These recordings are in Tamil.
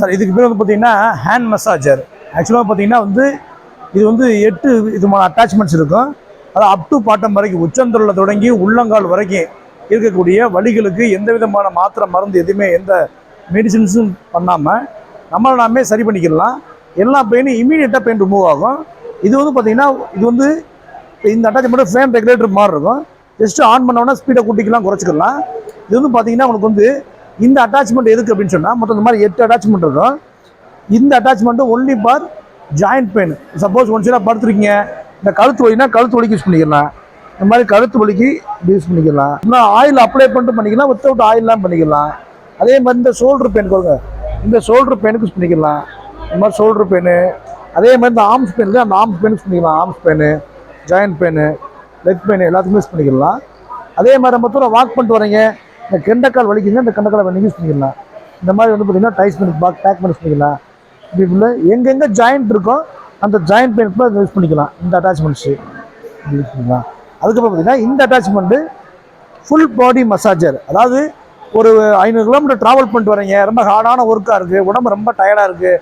சார் இதுக்கு பேர் வந்து பார்த்தீங்கன்னா ஹேண்ட் மசாஜர் ஆக்சுவலாக பார்த்தீங்கன்னா வந்து இது வந்து எட்டு விதமான அட்டாச்மெண்ட்ஸ் இருக்கும். அது அப் டு பாட்டம் வரைக்கும் உச்சந்தொழில் தொடங்கி உள்ளங்கால் வரைக்கும் இருக்கக்கூடிய வழிகளுக்கு எந்த விதமான மாத்திரை மருந்து எதுவுமே எந்த மெடிசின்ஸும் பண்ணாமல் நம்மளை நாமே சரி பண்ணிக்கலாம் எல்லா பெயினும் இமீடியட்டாக பெயின் ரிமூவ் ஆகும். இது வந்து பார்த்தீங்கன்னா இது வந்து இந்த அட்டாச்மெண்ட் ஃபேன் ரெகுலேட்டர் மாதிரி இருக்கும். ஜஸ்ட்டு ஆன் பண்ணோன்னா ஸ்பீடை கூட்டிக்கலாம் குறைச்சிக்கலாம். இது வந்து பார்த்தீங்கன்னா உங்களுக்கு வந்து இந்த அட்டாச்மெண்ட் எதுக்கு அப்படின்னு சொன்னால் மொத்தம் இந்த மாதிரி எட்டு அட்டாச்மெண்ட் இருக்கும். இந்த attachment only for joint pain suppose one சீராக படுத்துருக்கீங்க. இந்த கழுத்து வலினா கழுத்து வலிக்கு யூஸ் பண்ணிக்கலாம். இந்த மாதிரி கழுத்து வலிக்கு யூஸ் பண்ணிக்கலாம். இன்னும் ஆயில் அப்ளை பண்ணிட்டு பண்ணிக்கலாம் வித்தவுட் ஆயில்லாம் பண்ணிக்கலாம். அதே மாதிரி இந்த ஷோல்டர் பெயின் கொடுங்க. இந்த ஷோல்டர் பெயினுக்கு யூஸ் பண்ணிக்கலாம். இந்த மாதிரி ஷோல்டர் பெயின் அதே மாதிரி இந்த ஆர்ம்ஸ் பெயின் அந்த ஆர்ம்ஸ் பெயின் யூஸ் பண்ணிக்கலாம். Arms pain joint pain leg pain எல்லாத்துக்குமே யூஸ் பண்ணிக்கலாம். அதே மாதிரி மொத்தம் வாக் பண்ணிட்டு வரீங்க இந்த கெண்டக்கால் வலிக்குங்க இந்த கெண்டக்கால் வலி யூஸ் பண்ணிக்கலாம். இந்த மாதிரி வந்து பார்த்தீங்கன்னா டைஸ் பண்ணி பாக் பேக் பண்ணி பண்ணிக்கலாம். இப்படி எங்கெங்கே ஜாயிண்ட் இருக்கோ அந்த ஜாயிண்ட் பெயின் கூட யூஸ் பண்ணிக்கலாம். இந்த அட்டாச்மெண்ட்ஸு யூஸ் பண்ணிக்கலாம். அதுக்கப்புறம் பார்த்தீங்கன்னா இந்த அட்டாச்மெண்ட்டு ஃபுல் பாடி மசாஜர் அதாவது ஒரு ஐநூறு கிலோமீட்டர் ட்ராவல் பண்ணிட்டு வரீங்க ரொம்ப ஹார்டான ஒர்க்காக இருக்குது உடம்பு ரொம்ப டயர்டாக இருக்குது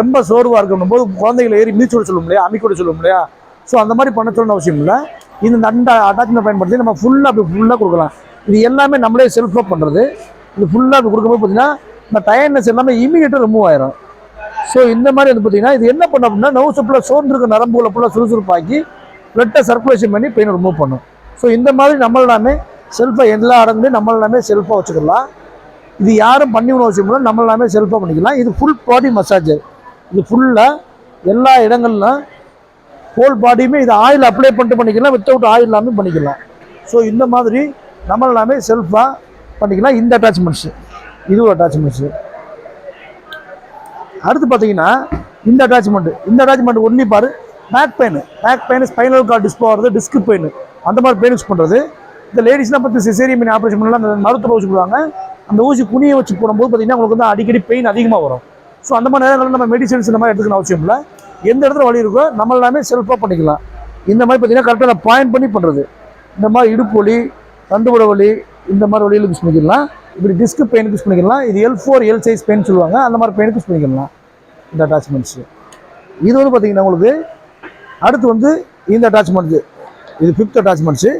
ரொம்ப சோர்வாக இருக்கணும் போது குழந்தைகளை ஏறி மீச்சு விட சொல்லும் இல்லையா? அமிக்க விட சொல்லும் இல்லையா? ஸோ அந்த மாதிரி பண்ண சொல்லணும் அவசியம் இல்லை. இந்த அந்த அட்டாச்மெண்ட் பயன்படுத்தி நம்ம ஃபுல்லாக அப்படி ஃபுல்லாக கொடுக்கலாம். இது எல்லாமே நம்மளே செல்ஃபாக பண்ணுறது இது ஃபுல்லாக அப்படி கொடுக்கும்போது பார்த்தீங்கன்னா இந்த டயர்னஸ் எல்லாமே இமீடியட்டாக ரிமூவ் ஆயிரும். ஸோ இந்த மாதிரி வந்து பார்த்தீங்கன்னா இது என்ன பண்ணும் அப்படின்னா நவுசு ஃபுல்லாக சோர்ந்துருக்க நரம்புகளை ஃபுல்லாக சுறுசுறுப்பாக்கி பிளட்டை சர்க்குலேஷன் பண்ணி பெயினை ரிமூவ் பண்ணும். ஸோ இந்த மாதிரி நம்மளாமே செல்ஃபாக எல்லா இடங்களையும் நம்மளாமே செல்ஃபாக வச்சுக்கலாம். இது யாரும் பண்ணி பண்ணிக்கணும் அவசியம் இல்லை நம்மளாமே செல்ஃபாக பண்ணிக்கலாம். இது ஃபுல் பாடி மசாஜர் இது ஃபுல்லாக எல்லா இடங்கள்லாம் ஹோல் பாடியுமே இது ஆயில் அப்ளை பண்ணிட்டு பண்ணிக்கலாம். வித்தவுட் ஆயில் இல்லாமல் பண்ணிக்கலாம். ஸோ இந்த மாதிரி நம்ம எல்லாமே செல்ஃபாக பண்ணிக்கலாம். இந்த அட்டாச்மெண்ட்ஸு இது ஒரு அட்டாச்மெண்ட்ஸு அடுத்து பார்த்தீங்கன்னா இந்த அட்டாச்மெண்ட்டு இந்த அட்டாச்மெண்ட் ஒன்லி பாரு. Back pain back pain spinal cord disc ஆகிறது டிஸ்க் பெயின் அந்த மாதிரி பெயின் யூஸ் பண்ணுறது இந்த லேடிஸ்லாம் பார்த்து சிசேரியன் பெயின் ஆப்ரேஷன் பண்ணலாம். அந்த மருத்துவ ஊசி போடுவாங்க. அந்த ஊசி குனியை வச்சு போடும்போது பார்த்தீங்கன்னா உங்களுக்கு வந்து அடிக்கடி பெயின் அதிகமாக வரும். ஸோ அந்த மாதிரி நேரங்களில் நம்ம மெடிசன்ஸ் இந்த மாதிரி எடுத்துக்கணும் அவசியம் இல்லை. எந்த இடத்துல வழி இருக்கோ நம்ம எல்லாமே செல்ஃபாக பண்ணிக்கலாம். இந்த மாதிரி பார்த்தீங்கன்னா கரெக்டாக பாயிண்ட் பண்ணி பண்ணுறது இந்த மாதிரி இடுப்பு வலி தண்டுபுட வலி இந்த மாதிரி வழியில் யூஸ் பண்ணிக்கலாம். இப்படி டிஸ்க் பெயினுக்கு யூஸ் பண்ணிக்கலாம். இது L four L size pain சொல்லுவாங்க. அந்த மாதிரி பெயினுக்கு யூஸ் பண்ணிக்கலாம். இந்த அட்டாச்மெண்ட்ஸு இது வந்து பார்த்திங்கன்னா உங்களுக்கு அடுத்து வந்து இந்த அட்டாச்மெண்ட்ஸு இது ஃபிஃப்த் அட்டாச்மெண்ட்ஸு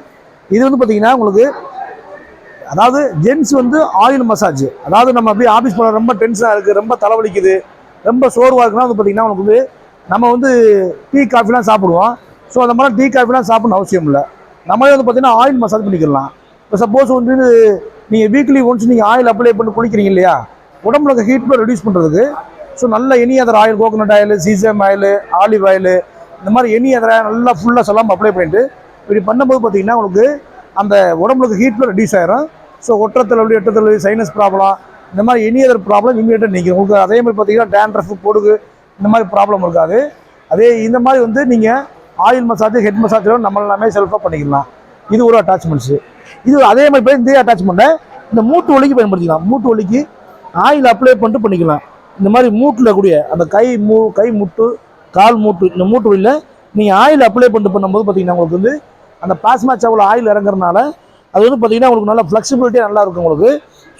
இது வந்து பார்த்திங்கன்னா உங்களுக்கு அதாவது ஜென்ஸ் வந்து ஆயில் மசாஜ் அதாவது நம்ம அப்படியே ஆஃபீஸ் போகிற ரொம்ப டென்ஷனாக இருக்குது ரொம்ப தலைவலிக்குது ரொம்ப சோர்வாக இருக்குன்னா வந்து பார்த்தீங்கன்னா உங்களுக்கு வந்து நம்ம வந்து டீ காஃபிலாம் சாப்பிடுவோம். ஸோ அந்த மாதிரி டீ காஃபிலாம் சாப்பிடணும் அவசியம் இல்லை. நம்மளே வந்து பார்த்திங்கன்னா ஆயில் மசாஜ் பண்ணிக்கலாம். இப்போ சப்போஸ் வந்து நீங்கள் வீக்லி ஒன்ஸ் நீங்கள் ஆயில் அப்ளை பண்ணி குளிக்கிறீங்க இல்லையா? உடம்புல இருக்க ஹீட் ரெடியூஸ் பண்ணுறதுக்கு ஸோ நல்ல any other oil coconut oil sesame oil olive oil இந்த மாதிரி எனி அதர் நல்லா ஃபுல்லாக சொல்லாமல் அப்ளை பண்ணிட்டு இப்படி பண்ணும்போது பார்த்தீங்கன்னா உங்களுக்கு அந்த உடம்புல ஹீட் ஃப்ளோ ரெடியூஸ் ஆயிரும். ஸோ ஒற்றத்தலைவலி எட்டத்தலைவலி சைனஸ் ப்ராப்ளம் இந்த மாதிரி எனி அதர் ப்ராப்ளம் இமீடியட்டாக நீங்கள் உங்களுக்கு அதே மாதிரி பார்த்தீங்கன்னா டேண்ட்ரஃப் பொடுகு இந்த மாதிரி ப்ராப்ளம் இருக்காது. அதே இந்த மாதிரி வந்து நீங்கள் ஆயில் மசாஜ் ஹெட் மசாஜ் நம்ம எல்லாமே செல்ஃபாக பண்ணிக்கலாம். இது ஒரு அட்டாச்மெண்ட்ஸு இது அதே மாதிரி போய் இதே அட்டாச்மெண்ட்டை இந்த மூட்டு ஒலிக்கு பயன்படுத்திக்கலாம். மூட்டு வலிக்கு ஆயில் அப்ளை பண்ணிட்டு பண்ணிக்கலாம். இந்த மாதிரி மூட்டில் கூடிய அந்த கை மூ கை முட்டு கால் மூட்டு இந்த மூட்டு வலியில் நீங்கள் ஆயில் அப்ளை பண்ணிட்டு பண்ணும்போது பார்த்தீங்கன்னா உங்களுக்கு வந்து அந்த பிளாஸ்மா சாவில் ஆயில் இறங்குறதுனால அது வந்து பார்த்தீங்கன்னா உங்களுக்கு நல்லா ஃப்ளெக்சிபிலிட்டியாக நல்லா இருக்கும் உங்களுக்கு.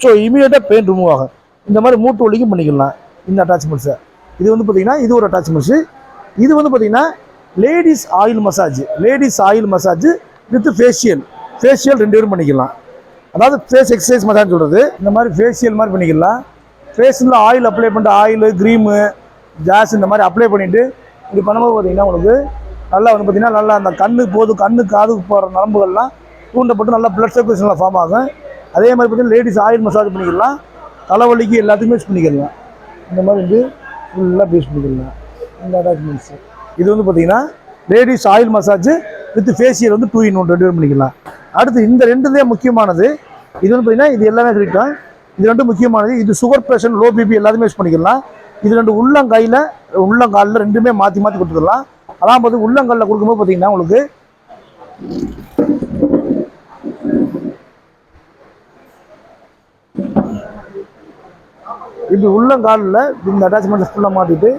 ஸோ இமீடியட்டாக பெயின் ரிமூவ் ஆகும். இந்த மாதிரி மூட்டு வலிக்கும் பண்ணிக்கலாம். இந்த அட்டாச்மெண்ட்ஸை இது வந்து பார்த்தீங்கன்னா இது ஒரு அட்டாச்மெண்ட்ஸு இது வந்து பார்த்தீங்கன்னா ladies oil massage ladies oil massage with facial facial ரெண்டு பேரும் பண்ணிக்கலாம். அதாவது ஃபேஸ் எக்ஸசைஸ் மசாஜ் சொல்கிறது இந்த மாதிரி ஃபேஷியல் மாதிரி பண்ணிக்கலாம். ஃபேஸில் ஆயில் அப்ளை பண்ணிட்டு ஆயில் க்ரீமு ஜாஸ் இந்த மாதிரி அப்ளை பண்ணிவிட்டு இப்படி பண்ணும்போது பார்த்தீங்கன்னா உங்களுக்கு நல்லா வந்து பார்த்திங்கன்னா நல்லா அந்த கண்ணு போது கண்ணு காதுக்கு போகிற நரம்புகள்லாம் தூண்டப்பட்டு நல்லா ப்ளட் சர்க்குலேஷனில் ஃபார்ம் ஆகும். அதே மாதிரி பார்த்தீங்கன்னா லேடிஸ் ஆயில் மசாஜ் பண்ணிக்கலாம். தலைவலிக்கு எல்லாத்துக்குமே யூஸ் பண்ணிக்கலாம். இந்த மாதிரி வந்து ஃபுல்லாக யூஸ் பண்ணிக்கலாம். இந்த அட்டாச்மெண்ட்ஸு இது வந்து பார்த்திங்கன்னா ladies oil massage with facial வந்து டூ இன் ஒன் ரெண்டு பண்ணிக்கலாம். அடுத்து இந்த ரெண்டுதே முக்கியமானது. இது வந்து பார்த்தீங்கன்னா இது எல்லாமே கிடைக்கும் இது ரெண்டு முக்கியமானது. இது சுகர் பேஷண்ட் லோ பிபி எல்லாத்தையுமே யூஸ் பண்ணிக்கலாம். இது ரெண்டு உள்ளங்கையில் உள்ளங்காலில் ரெண்டுமே மாற்றி மாற்றி கொடுத்துக்கலாம் அதான் பார்த்து உள்ளங்காலில் கொடுக்கும்போது பார்த்தீங்கன்னா உங்களுக்கு இப்படி உள்ளங்காலில் இந்த அட்டாச்மெண்ட் ஃபுல்லாக மாட்டிட்டு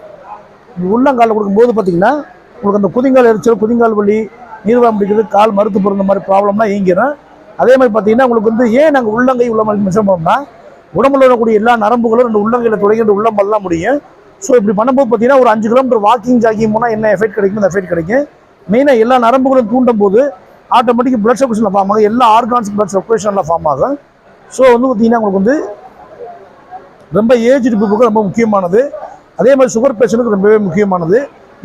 உள்ளங்காலில் கொடுக்கும்போது பார்த்தீங்கன்னா உங்களுக்கு அந்த குதிங்கால் எரிச்சல் குதிங்கால் வலி நீர்வாக பிடிக்கிறது கால் மறுத்து போகிற மாதிரி ப்ராப்ளம்லாம் இயங்கிடும் அதே மாதிரி பார்த்தீங்கன்னா உங்களுக்கு வந்து ஏன் நாங்கள் உள்ளங்கை உள்ள மிஷம் பண்ணோம்னா உடம்புல இருக்கக்கூடிய எல்லா நரம்புகளும் ரெண்டு உள்ளங்கையில் தொடங்கிட்டு ரெண்டு உள்ளம்பல்லாம் முடியும். ஸோ இப்படி பண்ணும்போது பார்த்தீங்கன்னா ஒரு அஞ்சு கிலோமீட்டர் வாக்கிங் ஜாக்கிங் போனால் என்ன எஃபெக்ட் கிடைக்கும் அந்த எஃபெக்ட் கிடைக்கும். மெயினாக எல்லா நரம்புகளும் தூண்டும் போது ஆட்டோமேட்டிக் பிளட் சர்க்குலேஷனில் ஃபார்ம் ஆகும். எல்லா ஆர்கான்ஸ் பிளட் சர்க்குலேஷனில் ஃபார்ம் ஆகும். ஸோ வந்து பார்த்தீங்கன்னா உங்களுக்கு வந்து ரொம்ப ஏஜ் பீப்புளுக்கு ரொம்ப முக்கியமானது. அதே மாதிரி சுகர் பேஷண்ட்டுக்கு ரொம்பவே முக்கியமானது.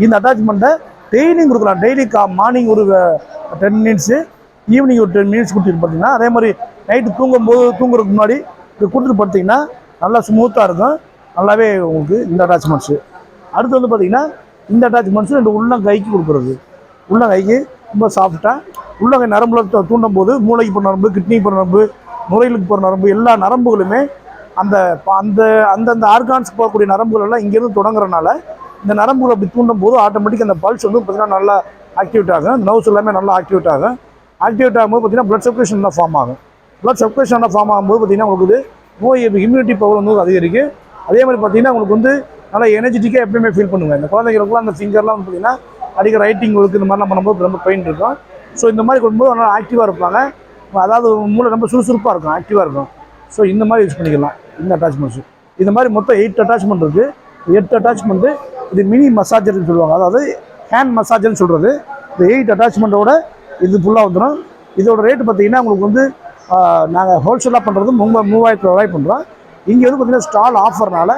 இந்த அட்டாச்மெண்ட்டை டெய்லியும் கொடுக்கலாம். டெய்லி கா மார்னிங் ஒரு டென் மினிட்ஸு ஈவினிங் ஒரு டென் மினிட்ஸ் கொடுத்துட்டு பார்த்தீங்கன்னா அதே மாதிரி நைட்டு தூங்கும்போது தூங்குறதுக்கு முன்னாடி இது கொடுத்துட்டு பார்த்தீங்கன்னா நல்லா ஸ்மூத்தாக இருக்கும். நல்லாவே உங்களுக்கு இந்த அட்டாச்மெண்ட்ஸு அடுத்து வந்து பார்த்தீங்கன்னா இந்த அட்டாச்மெண்ட்ஸு ரெண்டு உள்ளங்கைக்கு கொடுக்குறது. உள்ளங்கைக்கு ரொம்ப சாஃப்டாக உள்ளங்கை நரம்புல தூ- தூண்டும் போது மூளைக்கு போகிற நரம்பு கிட்னி போகிற நரம்பு நுரையீரலுக்கு போகிற நரம்பு எல்லா நரம்புகளுமே அந்த ப- அந்த அந்தந்த ஆர்கான்ஸ் போகக்கூடிய நரம்புகள் எல்லாம் இங்கேருந்து தொடங்குறனால இந்த நரம்புகளை அப்படி தூண்டும் போது ஆட்டோமேட்டிக் அந்த பல்ஸ் வந்து பார்த்தீங்கன்னா நல்லா ஆக்டிவேட் ஆகும். நர்வ்ஸ் எல்லாமே நல்லா ஆக்டிவேட் ஆகும். ஆக்டிவேட் ஆகும்போது பார்த்தீங்கன்னா ப்ளட் சர்க்குலேஷன் தான் ஃபார்ம் ஆகும். ப்ளட் சர்க்குலேஷன் நல்லா ஃபார்ம் ஆகும்போது பார்த்தீங்கன்னா உங்களுக்கு நோய் இம்யூனிட்டி பவர் வந்து அதிகரிக்கும். அதே மாதிரி பார்த்தீங்கன்னா உங்களுக்கு வந்து நல்லா எனர்ஜெட்டிக்காக எப்பயுமே ஃபீல் பண்ணுவேன் இந்த குழந்தைங்களுக்குலாம் அந்த ஃபிங்கர்லாம் வந்து பார்த்தீங்கன்னா அடிக்க ரைட்டிங் ஒர்க் இந்த மாதிரிலாம் பண்ணும்போது ரொம்ப பெயின் இருக்கும். ஸோ இந்த மாதிரி கொடுக்கும்போது நல்லா ஆக்டிவாக இருப்பாங்க. அதாவது மூளை ரொம்ப சுறுசுறுப்பாக இருக்கும் ஆக்டிவாக இருக்கும். ஸோ இந்த மாதிரி யூஸ் பண்ணிக்கலாம். இந்த அட்டாச்மெண்ட்ஸு இந்த மாதிரி மொத்தம் எயிட் அட்டாச்மெண்ட் இருக்குது எட்டு அட்டாச்மெண்ட்டு இது மினி மசாஜர்னு சொல்லுவாங்க. அதாவது ஹேண்ட் மசாஜர்னு சொல்கிறது இந்த எயிட் அட்டாச்மெண்ட்டோட இது ஃபுல்லாக வந்துடும் இதோட ரேட்டு பார்த்தீங்கன்னா உங்களுக்கு வந்து நாங்கள் ஹோல்சேலாக பண்ணுறது மூணு மூவாயிரத்து ரூபாய் பண்ணுறோம் இங்கே வந்து பார்த்திங்கன்னா ஸ்டால் ஆஃபர்னால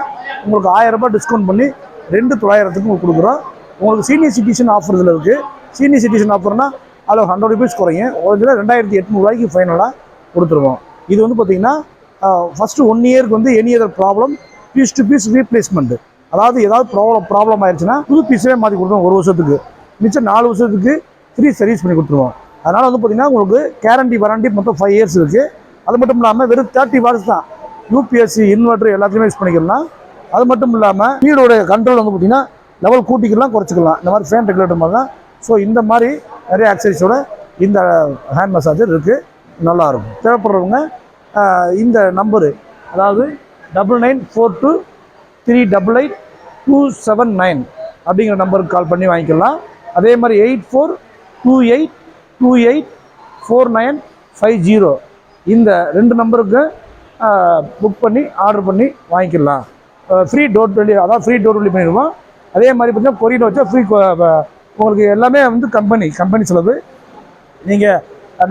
உங்களுக்கு ஆயிரம் ரூபாய் டிஸ்கவுண்ட் பண்ணி ரெண்டு தொள்ளாயிரத்துக்கு உங்களுக்கு கொடுக்குறோம். உங்களுக்கு சீனியர் சிட்டிசன் ஆஃபர் இதில் இருக்குது சீனியர் சிட்டிசன் ஆஃபர்னா அதில் ஹண்ட்ரட் ருபீஸ் குறையும். ஒரு இதில் ரெண்டாயிரத்தி எட்நூறுவாய்க்கு ஃபைனலாக கொடுத்துருவோம். இது வந்து பார்த்தீங்கன்னா ஃபஸ்ட்டு ஒன் இயருக்கு வந்து any other problem piece to piece replacement அதாவது ஏதாவது ப்ராப்ளம் ப்ராப்ளம் ஆயிடுச்சுன்னா புது பீஸே மாற்றி கொடுத்துருவோம் ஒரு வருஷத்துக்கு. மிச்சம் நாலு வருஷத்துக்கு ஃப்ரீ சர்வீஸ் பண்ணி கொடுத்துருவோம். அதனால் வந்து பார்த்தீங்கன்னா உங்களுக்கு கேரண்டி வாரண்டி மொத்தம் ஃபைவ் இயர்ஸ் இருக்குது அது மட்டும் இல்லாமல் வெறும் தேர்ட்டி வாட்ஸ் தான். யூபிஎஸ்சி இன்வெர்டர் எல்லாத்தையுமே யூஸ் பண்ணிக்கலாம் அது மட்டும் இல்லாமல் வீடோட கண்ட்ரோல் வந்து பார்த்தீங்கன்னா லெவல் கூட்டிக்கலாம் குறைச்சிக்கலாம். இந்த மாதிரி ஃபேன் ரெகுலேட்டர் மாதிரி தான். ஸோ இந்த மாதிரி நிறைய ஆக்சரிஸோட இந்த ஹேண்ட் மசாஜர் இருக்குது நல்லாயிருக்கும் தேவைப்படுறவங்க இந்த நம்பரு அதாவது double nine four two three double eight two seven nine அப்படிங்கிற நம்பருக்கு கால் பண்ணி வாங்கிக்கலாம். அதே மாதிரி eight four two eight two eight four nine five zero இந்த ரெண்டு நம்பருக்கு புக் பண்ணி ஆர்டர் பண்ணி வாங்கிக்கலாம். ஃப்ரீ டோர் டெலிவரி அதாவது ஃப்ரீ டோர் டெலிவரி பண்ணிடுவோம். அதே மாதிரி பார்த்தீங்கன்னா கொரியர் வச்சா ஃப்ரீ உங்களுக்கு எல்லாமே வந்து கம்பெனி கம்பெனி செலவு. நீங்கள்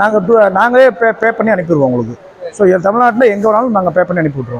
நாங்கள் நாங்களே பே பே பண்ணி அனுப்பிடுவோம் உங்களுக்கு. ஸோ தமிழ்நாட்டில் எங்கே வேணாலும் நாங்கள் பே பண்ணி அனுப்பி விட்ருவோம்